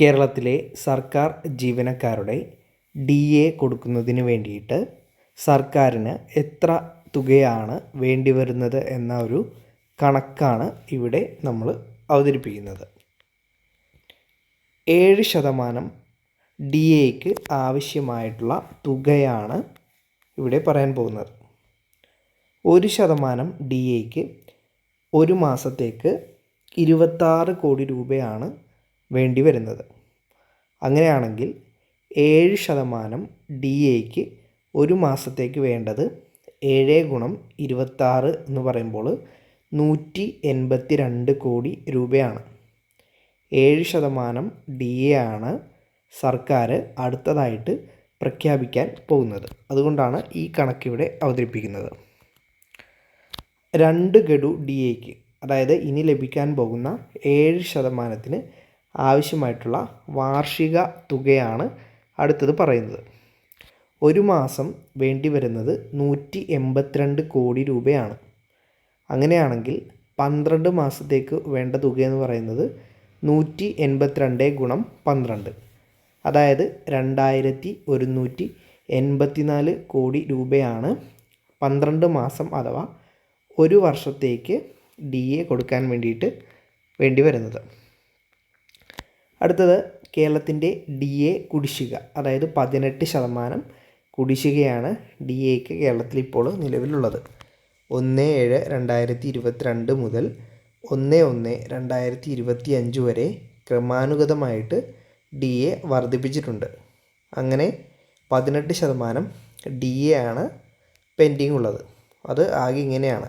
കേരളത്തിലെ സർക്കാർ ജീവനക്കാരുടെ ഡി എ കൊടുക്കുന്നതിന് വേണ്ടിയിട്ട് സർക്കാരിന് എത്ര തുകയാണ് വേണ്ടി വരുന്നത് എന്ന ഒരു കണക്കാണ് ഇവിടെ നമ്മൾ അവതരിപ്പിക്കുന്നത്. ഏഴ് ശതമാനം ഡി എക്ക് ആവശ്യമായിട്ടുള്ള തുകയാണ് ഇവിടെ പറയാൻ പോകുന്നത്. ഒരു ശതമാനം ഡി എക്ക് ഒരു മാസത്തേക്ക് ഇരുപത്താറ് കോടി രൂപയാണ് വേണ്ടി വരുന്നത് അങ്ങനെയാണെങ്കിൽ ഏഴ് ശതമാനം ഡി എക്ക് ഒരു മാസത്തേക്ക് വേണ്ടത് ഏഴ് ഗുണം ഇരുപത്താറ് എന്ന് പറയുമ്പോൾ നൂറ്റി എൺപത്തി രണ്ട് കോടി രൂപയാണ്. ഏഴ് ശതമാനം ഡി എ ആണ് സർക്കാർ അടുത്തതായിട്ട് പ്രഖ്യാപിക്കാൻ പോകുന്നത്. അതുകൊണ്ടാണ് ഈ കണക്കിവിടെ അവതരിപ്പിക്കുന്നത്. രണ്ട് ഗഡു ഡി എക്ക് അതായത് ഇനി ലഭിക്കാൻ പോകുന്ന ഏഴ് ശതമാനത്തിന് ആവശ്യമായിട്ടുള്ള വാർഷിക തുകയാണ് അടുത്തത് പറയുന്നത്. ഒരു മാസം വേണ്ടി വരുന്നത് നൂറ്റി എൺപത്തിരണ്ട് കോടി രൂപയാണ്. അങ്ങനെയാണെങ്കിൽ പന്ത്രണ്ട് മാസത്തേക്ക് വേണ്ട തുകയെന്ന് പറയുന്നത് നൂറ്റി എൺപത്തിരണ്ട് ഗുണം പന്ത്രണ്ട്. അതായത് രണ്ടായിരത്തി ഒരുന്നൂറ്റി എൺപത്തിനാല് കോടി രൂപയാണ് പന്ത്രണ്ട് മാസം അഥവാ ഒരു വർഷത്തേക്ക് ഡി എ കൊടുക്കാൻ വേണ്ടിയിട്ട് വേണ്ടി വരുന്നത്. അടുത്തത് കേരളത്തിന്റെ ഡി എ കുടിശ്ശിക അതായത് പതിനെട്ട് ശതമാനം കുടിശ്ശികയാണ് ഡി എക്ക് കേരളത്തിൽ ഇപ്പോൾ നിലവിലുള്ളത്. ഒന്ന് ഏഴ് രണ്ടായിരത്തി ഇരുപത്തിരണ്ട് മുതൽ ഒന്ന് ഒന്ന് രണ്ടായിരത്തി ഇരുപത്തി അഞ്ച് വരെ ക്രമാനുഗതമായിട്ട് ഡി എ വർദ്ധിപ്പിച്ചിട്ടുണ്ട്. അങ്ങനെ പതിനെട്ട് ശതമാനം ഡി എ ആണ് പെൻഡിങ് ഉള്ളത് അത് ആകെ ഇങ്ങനെയാണ്.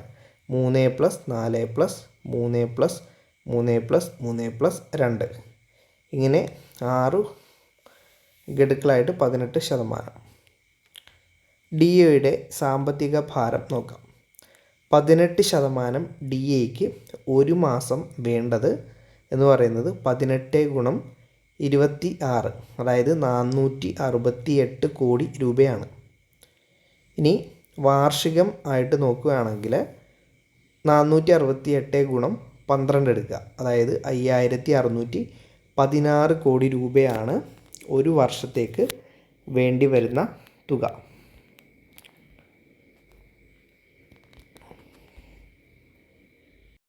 മൂന്ന് പ്ലസ് നാല് പ്ലസ് മൂന്ന് പ്ലസ് മൂന്ന് പ്ലസ് മൂന്ന് പ്ലസ് രണ്ട്. ഇങ്ങനെ ആറ് ഗഡുക്കളായിട്ട് പതിനെട്ട് ശതമാനം. ഡി എയുടെ സാമ്പത്തിക ഭാരം നോക്കാം. പതിനെട്ട് ശതമാനം ഡി എക്ക് ഒരു മാസം വേണ്ടത് എന്ന് പറയുന്നത് പതിനെട്ട് ഗുണം ഇരുപത്തി ആറ് അതായത് നാനൂറ്റി അറുപത്തി എട്ട് കോടി രൂപയാണ്. ഇനി വാർഷികം ആയിട്ട് നോക്കുകയാണെങ്കിൽ നാനൂറ്റി അറുപത്തി എട്ട് ഗുണം പന്ത്രണ്ട് എടുക്കുക. അതായത് അയ്യായിരത്തി അറുന്നൂറ്റി പതിനാറ് കോടി രൂപയാണ് ഒരു വർഷത്തേക്ക് വേണ്ടി വരുന്ന തുക.